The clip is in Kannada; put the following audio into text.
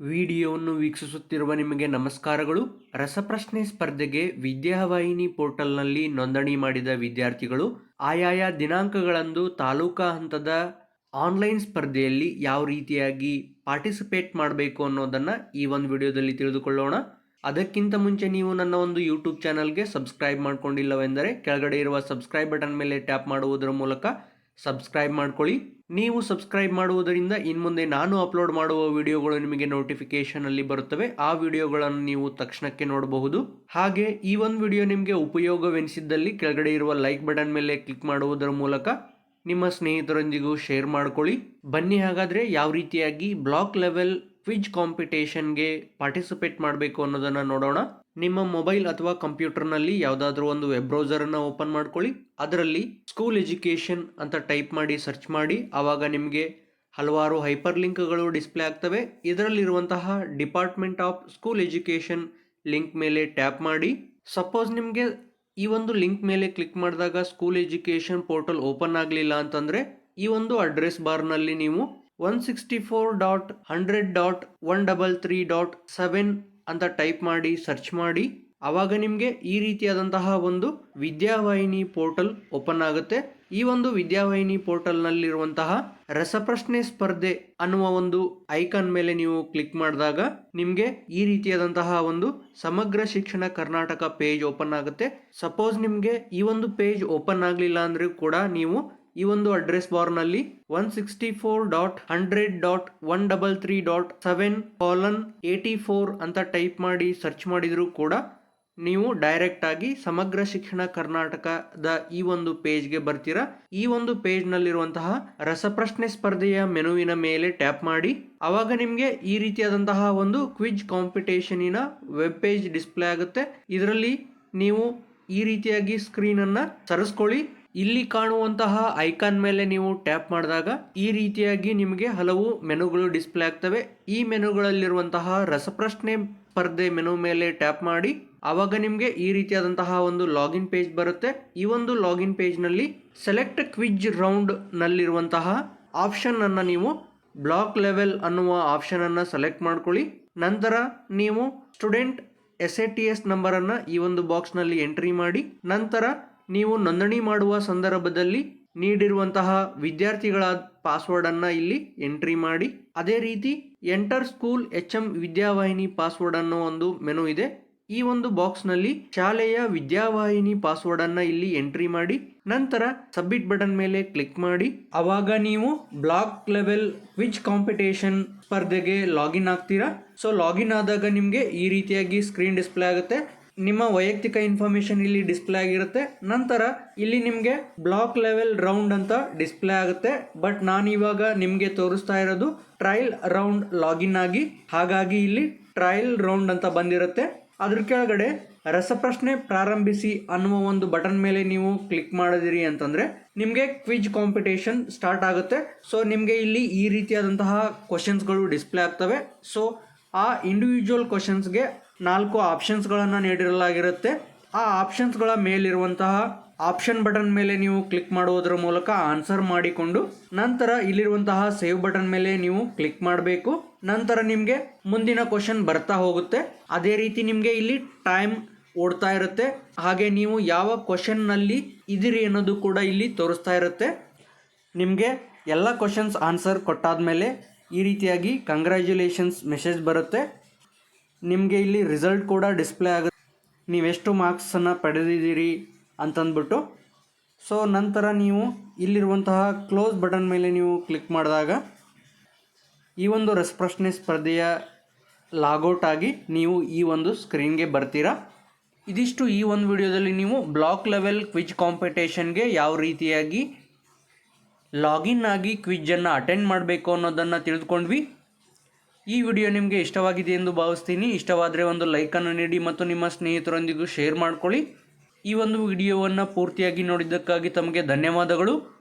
ವಿಡಿಯೋವನ್ನು ವೀಕ್ಷಿಸುತ್ತಿರುವ ನಿಮಗೆ ನಮಸ್ಕಾರಗಳು. ರಸಪ್ರಶ್ನೆ ಸ್ಪರ್ಧೆಗೆ ವಿದ್ಯಾವಾಹಿನಿ ಪೋರ್ಟಲ್ನಲ್ಲಿ ನೋಂದಣಿ ಮಾಡಿದ ವಿದ್ಯಾರ್ಥಿಗಳು, ಆಯಾಯ ದಿನಾಂಕಗಳಂದು ತಾಲೂಕಾ ಹಂತದ ಆನ್ಲೈನ್ ಸ್ಪರ್ಧೆಯಲ್ಲಿ ಯಾವ ರೀತಿಯಾಗಿ ಪಾರ್ಟಿಸಿಪೇಟ್ ಮಾಡಬೇಕು ಅನ್ನೋದನ್ನು ಈ ಒಂದು ವಿಡಿಯೋದಲ್ಲಿ ತಿಳಿದುಕೊಳ್ಳೋಣ. ಅದಕ್ಕಿಂತ ಮುಂಚೆ ನೀವು ನನ್ನ ಒಂದು ಯೂಟ್ಯೂಬ್ ಚಾನಲ್ಗೆ ಸಬ್ಸ್ಕ್ರೈಬ್ ಮಾಡಿಕೊಂಡಿಲ್ಲವೆಂದರೆ ಕೆಳಗಡೆ ಇರುವ ಸಬ್ಸ್ಕ್ರೈಬ್ ಬಟನ್ ಮೇಲೆ ಟ್ಯಾಪ್ ಮಾಡುವುದರ ಮೂಲಕ ಸಬ್ಸ್ಕ್ರೈಬ್ ಮಾಡ್ಕೊಳ್ಳಿ. ನೀವು ಸಬ್ಸ್ಕ್ರೈಬ್ ಮಾಡುವುದರಿಂದ ಇನ್ಮುಂದೆ ನಾನು ಅಪ್ಲೋಡ್ ಮಾಡುವ ವಿಡಿಯೋಗಳು ನಿಮಗೆ ನೋಟಿಫಿಕೇಶನ್ ಅಲ್ಲಿ ಬರುತ್ತವೆ. ಆ ವಿಡಿಯೋಗಳನ್ನು ನೀವು ತಕ್ಷಣಕ್ಕೆ ನೋಡಬಹುದು. ಹಾಗೆ ಈ ಒಂದು ವಿಡಿಯೋ ನಿಮಗೆ ಉಪಯೋಗವೆನಿಸಿದ್ದಲ್ಲಿ ಕೆಳಗಡೆ ಇರುವ ಲೈಕ್ ಬಟನ್ ಮೇಲೆ ಕ್ಲಿಕ್ ಮಾಡುವುದರ ಮೂಲಕ ನಿಮ್ಮ ಸ್ನೇಹಿತರೊಂದಿಗೂ ಶೇರ್ ಮಾಡ್ಕೊಳ್ಳಿ. ಬನ್ನಿ ಹಾಗಾದರೆ ಯಾವ ರೀತಿಯಾಗಿ ಬ್ಲಾಕ್ ಲೆವೆಲ್ ಕ್ವಿಜ್ ಕಾಂಪಿಟೇಷನ್ಗೆ ಪಾರ್ಟಿಸಿಪೇಟ್ ಮಾಡಬೇಕು ಅನ್ನೋದನ್ನು ನೋಡೋಣ. ನಿಮ್ಮ ಮೊಬೈಲ್ ಅಥವಾ ಕಂಪ್ಯೂಟರ್ನಲ್ಲಿ ಯಾವುದಾದ್ರೂ ಒಂದು ವೆಬ್ ಬ್ರೌಸರನ್ನು ಓಪನ್ ಮಾಡ್ಕೊಳ್ಳಿ. ಅದರಲ್ಲಿ ಸ್ಕೂಲ್ ಎಜುಕೇಷನ್ ಅಂತ ಟೈಪ್ ಮಾಡಿ ಸರ್ಚ್ ಮಾಡಿ. ಆವಾಗ ನಿಮಗೆ ಹಲವಾರು ಹೈಪರ್ ಲಿಂಕ್ಗಳು ಡಿಸ್ಪ್ಲೇ ಆಗ್ತವೆ. ಇದರಲ್ಲಿರುವಂತಹ department of school education link ಮೇಲೆ ಟ್ಯಾಪ್ ಮಾಡಿ. ಸಪೋಸ್ ನಿಮಗೆ ಈ ಒಂದು ಲಿಂಕ್ ಮೇಲೆ ಕ್ಲಿಕ್ ಮಾಡಿದಾಗ ಸ್ಕೂಲ್ ಎಜುಕೇಷನ್ ಪೋರ್ಟಲ್ ಓಪನ್ ಆಗಲಿಲ್ಲ ಅಂತಂದರೆ ಈ ಒಂದು ಅಡ್ರೆಸ್ ಬಾರ್ನಲ್ಲಿ ನೀವು one sixty four dot hundred dot one double three dot seven ಅಂತ ಟೈಪ್ ಮಾಡಿ ಸರ್ಚ್ ಮಾಡಿ. ಆವಾಗ ನಿಮಗೆ ಈ ರೀತಿಯಾದಂತಹ ಒಂದು ವಿದ್ಯಾವಾಹಿನಿ ಪೋರ್ಟಲ್ ಓಪನ್ ಆಗುತ್ತೆ. ಈ ಒಂದು ವಿದ್ಯಾವಾಹಿನಿ ಪೋರ್ಟಲ್ನಲ್ಲಿರುವಂತಹ ರಸಪ್ರಶ್ನೆ ಸ್ಪರ್ಧೆ ಅನ್ನುವ ಒಂದು ಐಕಾನ್ ಮೇಲೆ ನೀವು ಕ್ಲಿಕ್ ಮಾಡಿದಾಗ ನಿಮಗೆ ಈ ರೀತಿಯಾದಂತಹ ಒಂದು ಸಮಗ್ರ ಶಿಕ್ಷಣ ಕರ್ನಾಟಕ ಪೇಜ್ ಓಪನ್ ಆಗುತ್ತೆ. ಸಪೋಸ್ ನಿಮಗೆ ಈ ಒಂದು ಪೇಜ್ ಓಪನ್ ಆಗಲಿಲ್ಲ ಅಂದ್ರೂ ಕೂಡ ನೀವು ಈ ಒಂದು ಅಡ್ರೆಸ್ ಬಾರ್ನಲ್ಲಿ one sixty four dot hundred dot one double three dot seven colon eighty four ಅಂತ ಟೈಪ್ ಮಾಡಿ ಸರ್ಚ್ ಮಾಡಿದರೂ ಕೂಡ ನೀವು ಡೈರೆಕ್ಟ್ ಆಗಿ ಸಮಗ್ರ ಶಿಕ್ಷಣ ಕರ್ನಾಟಕದ ಈ ಒಂದು ಪೇಜ್ಗೆ ಬರ್ತೀರಾ. ಈ ಒಂದು ಪೇಜ್ನಲ್ಲಿರುವಂತಹ ರಸಪ್ರಶ್ನೆ ಸ್ಪರ್ಧೆಯ ಮೆನುವಿನ ಮೇಲೆ ಟ್ಯಾಪ್ ಮಾಡಿ. ಅವಾಗ ನಿಮಗೆ ಈ ರೀತಿಯಾದಂತಹ ಒಂದು ಕ್ವಿಜ್ ಕಾಂಪಿಟೇಷನಿನ ವೆಬ್ ಪೇಜ್ ಡಿಸ್ಪ್ಲೇ ಆಗುತ್ತೆ. ಇದರಲ್ಲಿ ನೀವು ಈ ರೀತಿಯಾಗಿ ಸ್ಕ್ರೀನನ್ನು ಸರಿಸ್ಕೊಳ್ಳಿ. ಇಲ್ಲಿ ಕಾಣುವಂತಹ ಐಕಾನ್ ಮೇಲೆ ನೀವು ಟ್ಯಾಪ್ ಮಾಡಿದಾಗ ಈ ರೀತಿಯಾಗಿ ನಿಮಗೆ ಹಲವು ಮೆನುಗಳು ಡಿಸ್ಪ್ಲೇ ಆಗ್ತವೆ. ಈ ಮೆನುಗಳಲ್ಲಿರುವಂತಹ ರಸಪ್ರಶ್ನೆ ಸ್ಪರ್ಧೆ ಮೆನು ಮೇಲೆ ಟ್ಯಾಪ್ ಮಾಡಿ, ಆವಾಗ ನಿಮಗೆ ಈ ರೀತಿಯಾದಂತಹ ಒಂದು ಲಾಗಿನ್ ಪೇಜ್ ಬರುತ್ತೆ. ಈ ಒಂದು ಲಾಗಿನ್ ಪೇಜ್ನಲ್ಲಿ ಸೆಲೆಕ್ಟ್ ಕ್ವಿಜ್ ರೌಂಡ್ನಲ್ಲಿರುವಂತಹ ಆಪ್ಷನ್ ಅನ್ನು ನೀವು ಬ್ಲಾಕ್ ಲೆವೆಲ್ ಅನ್ನುವ ಆಪ್ಷನ್ ಅನ್ನು ಸೆಲೆಕ್ಟ್ ಮಾಡ್ಕೊಳ್ಳಿ. ನಂತರ ನೀವು student S A T S ನಂಬರನ್ನು ಈ ಒಂದು ಬಾಕ್ಸ್ನಲ್ಲಿ ಎಂಟ್ರಿ ಮಾಡಿ, ನಂತರ ನೀವು ನೋಂದಣಿ ಮಾಡುವ ಸಂದರ್ಭದಲ್ಲಿ ನೀಡಿರುವಂತಹ ವಿದ್ಯಾರ್ಥಿಗಳ ಪಾಸ್ವರ್ಡನ್ನು ಇಲ್ಲಿ ಎಂಟ್ರಿ ಮಾಡಿ. ಅದೇ ರೀತಿ enter school H M Vidyavahini password ಅನ್ನೋ ಒಂದು ಮೆನು ಇದೆ. ಈ ಒಂದು ಬಾಕ್ಸ್ನಲ್ಲಿ ಶಾಲೆಯ ವಿದ್ಯಾವಾಹಿನಿ ಪಾಸ್ವರ್ಡನ್ನು ಇಲ್ಲಿ ಎಂಟ್ರಿ ಮಾಡಿ. ನಂತರ ಸಬ್ಮಿಟ್ ಬಟನ್ ಮೇಲೆ ಕ್ಲಿಕ್ ಮಾಡಿ. ಅವಾಗ ನೀವು ಬ್ಲಾಕ್ ಲೆವೆಲ್ ವಿಚ್ ಕಾಂಪಿಟೇಷನ್ ಸ್ಪರ್ಧೆಗೆ ಲಾಗಿನ್ ಆಗ್ತೀರಾ? ಸೊ ಲಾಗಿನ್ ಆದಾಗ ನಿಮಗೆ ಈ ರೀತಿಯಾಗಿ ಸ್ಕ್ರೀನ್ ಡಿಸ್ಪ್ಲೇ ಆಗುತ್ತೆ. ನಿಮ್ಮ ವೈಯಕ್ತಿಕ ಇನ್ಫಾರ್ಮೇಶನ್ ಇಲ್ಲಿ ಡಿಸ್ಪ್ಲೇ ಆಗಿರುತ್ತೆ. ನಂತರ ಇಲ್ಲಿ ನಿಮಗೆ ಬ್ಲಾಕ್ ಲೆವೆಲ್ ರೌಂಡ್ ಅಂತ ಡಿಸ್ಪ್ಲೇ ಆಗುತ್ತೆ. ಬಟ್ ನಾನು ಇವಾಗ ನಿಮಗೆ ತೋರಿಸ್ತಾ ಇರೋದು ಟ್ರಯಲ್ ರೌಂಡ್ ಲಾಗಿನ್ ಆಗಿ. ಹಾಗಾಗಿ ಇಲ್ಲಿ ಟ್ರಯಲ್ ರೌಂಡ್ ಅಂತ ಬಂದಿರುತ್ತೆ. ಅದ್ರ ಕೆಳಗಡೆ ರಸಪ್ರಶ್ನೆ ಪ್ರಾರಂಭಿಸಿ ಅನ್ನುವ ಒಂದು ಬಟನ್ ಮೇಲೆ ನೀವು ಕ್ಲಿಕ್ ಮಾಡಿದಿರಿ ಅಂತಂದ್ರೆ ನಿಮಗೆ ಕ್ವಿಜ್ ಕಾಂಪಿಟೇಷನ್ ಸ್ಟಾರ್ಟ್ ಆಗುತ್ತೆ. ಸೊ ನಿಮಗೆ ಇಲ್ಲಿ ಈ ರೀತಿಯಾದಂತಹ ಕ್ವಶನ್ಸ್ಗಳು ಡಿಸ್ಪ್ಲೇ ಆಗ್ತವೆ. ಸೊ ಆ ಇಂಡಿವಿಜುವಲ್ ಕ್ವಶನ್ಸ್ಗೆ ನಾಲ್ಕು ಆಪ್ಷನ್ಸ್ಗಳನ್ನು ನೀಡಿರಲಾಗಿರುತ್ತೆ. ಆ ಆಪ್ಷನ್ಸ್ಗಳ ಮೇಲಿರುವಂತಹ ಆಪ್ಷನ್ ಬಟನ್ ಮೇಲೆ ನೀವು ಕ್ಲಿಕ್ ಮಾಡುವುದರ ಮೂಲಕ ಆನ್ಸರ್ ಮಾಡಿಕೊಂಡು, ನಂತರ ಇಲ್ಲಿರುವಂತಹ ಸೇವ್ ಬಟನ್ ಮೇಲೆ ನೀವು ಕ್ಲಿಕ್ ಮಾಡಬೇಕು. ನಂತರ ನಿಮಗೆ ಮುಂದಿನ ಕ್ವಶನ್ ಬರ್ತಾ ಹೋಗುತ್ತೆ. ಅದೇ ರೀತಿ ನಿಮಗೆ ಇಲ್ಲಿ ಟೈಮ್ ಓಡ್ತಾ ಇರುತ್ತೆ. ಹಾಗೆ ನೀವು ಯಾವ ಕ್ವಶನ್ನಲ್ಲಿ ಇದ್ದೀರಿ ಅನ್ನೋದು ಕೂಡ ಇಲ್ಲಿ ತೋರಿಸ್ತಾ ಇರುತ್ತೆ. ನಿಮಗೆ ಎಲ್ಲ ಕ್ವಶನ್ಸ್ ಆನ್ಸರ್ ಕೊಟ್ಟಾದ ಮೇಲೆ ಈ ರೀತಿಯಾಗಿ ಕಂಗ್ರ್ಯಾಚುಲೇಷನ್ಸ್ ಮೆಸೇಜ್ ಬರುತ್ತೆ. ನಿಮಗೆ ಇಲ್ಲಿ ರಿಸಲ್ಟ್ ಕೂಡ ಡಿಸ್ಪ್ಲೇ ಆಗುತ್ತೆ. ನೀವೆಷ್ಟು ಮಾರ್ಕ್ಸನ್ನು ಪಡೆದಿದ್ದೀರಿ ಅಂತಂದ್ಬಿಟ್ಟು. ಸೊ ನಂತರ ನೀವು ಇಲ್ಲಿರುವಂತಹ ಕ್ಲೋಸ್ ಬಟನ್ ಮೇಲೆ ನೀವು ಕ್ಲಿಕ್ ಮಾಡಿದಾಗ ಈ ಒಂದು ರಸಪ್ರಶ್ನೆ ಸ್ಪರ್ಧೆಯ ಲಾಗೌಟ್ ಆಗಿ ನೀವು ಈ ಒಂದು ಸ್ಕ್ರೀನ್ಗೆ ಬರ್ತೀರಾ. ಇದಿಷ್ಟು ಈ ಒಂದು ವಿಡಿಯೋದಲ್ಲಿ ನೀವು ಬ್ಲಾಕ್ ಲೆವೆಲ್ ಕ್ವಿಜ್ ಕಾಂಪಿಟೇಷನ್ಗೆ ಯಾವ ರೀತಿಯಾಗಿ ಲಾಗಿನ್ ಆಗಿ ಕ್ವಿಜ್ಜನ್ನು ಅಟೆಂಡ್ ಮಾಡಬೇಕು ಅನ್ನೋದನ್ನು ತಿಳಿದುಕೊಂಡ್ವಿ. ಈ ವಿಡಿಯೋ ನಿಮಗೆ ಇಷ್ಟವಾಗಿದೆ ಎಂದು ಭಾವಿಸ್ತೀನಿ. ಇಷ್ಟವಾದರೆ ಒಂದು ಲೈಕನ್ನು ನೀಡಿ ಮತ್ತು ನಿಮ್ಮ ಸ್ನೇಹಿತರೊಂದಿಗೂ ಶೇರ್ ಮಾಡಿಕೊಳ್ಳಿ. ಈ ಒಂದು ವಿಡಿಯೋವನ್ನು ಪೂರ್ತಿಯಾಗಿ ನೋಡಿದ್ದಕ್ಕಾಗಿ ತಮಗೆ ಧನ್ಯವಾದಗಳು.